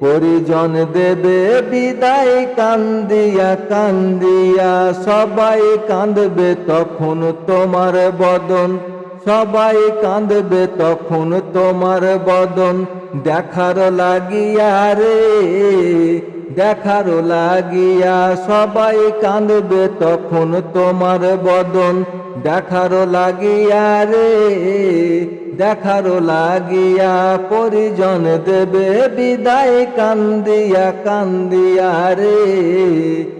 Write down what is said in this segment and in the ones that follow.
পরিজন দেবে বিদায় কান্দিয়া কান্দিয়া সবাই কাঁদবে তখন তোমার বদন। সবাই কাঁদবে তখন তোমার বদন। দেখার লাগিয়া রে, দেখার লাগিয়া। সবাই কাঁদবে তখন তোমার বদন। দেখার লাগিয়া রে, দেখার লাগিয়া। পরিজন দেবে বিদায়, কান্দিয়া কান্দিয়া রে।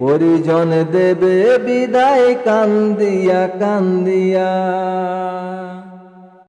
পরিজন দেবে বিদায় কান্দিয়া কান্দিয়া।